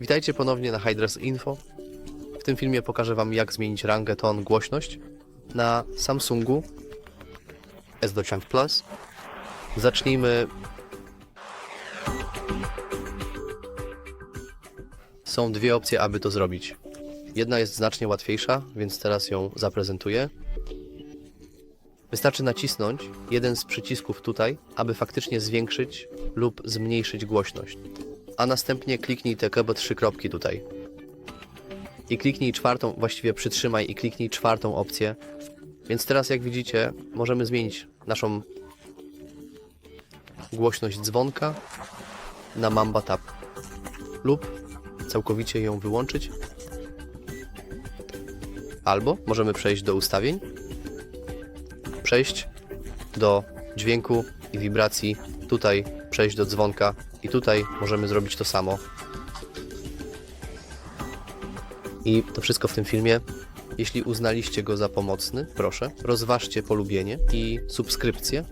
Witajcie ponownie na Hydras Info. W tym filmie pokażę Wam jak zmienić rangę, ton, głośność na Samsungu S25 Plus. Zacznijmy. Są dwie opcje, aby to zrobić. Jedna jest znacznie łatwiejsza, więc teraz ją zaprezentuję. Wystarczy nacisnąć jeden z przycisków tutaj, aby faktycznie zwiększyć lub zmniejszyć głośność. A następnie kliknij te chyba trzy kropki tutaj. I kliknij czwartą, właściwie przytrzymaj i kliknij czwartą opcję. Więc teraz jak widzicie, możemy zmienić naszą głośność dzwonka na Mamba Tab lub całkowicie ją wyłączyć. Albo możemy przejść do ustawień, przejść do dźwięku i wibracji, tutaj przejść do dzwonka i tutaj możemy zrobić to samo. I to wszystko w tym filmie. Jeśli uznaliście go za pomocny, proszę, rozważcie polubienie i subskrypcję.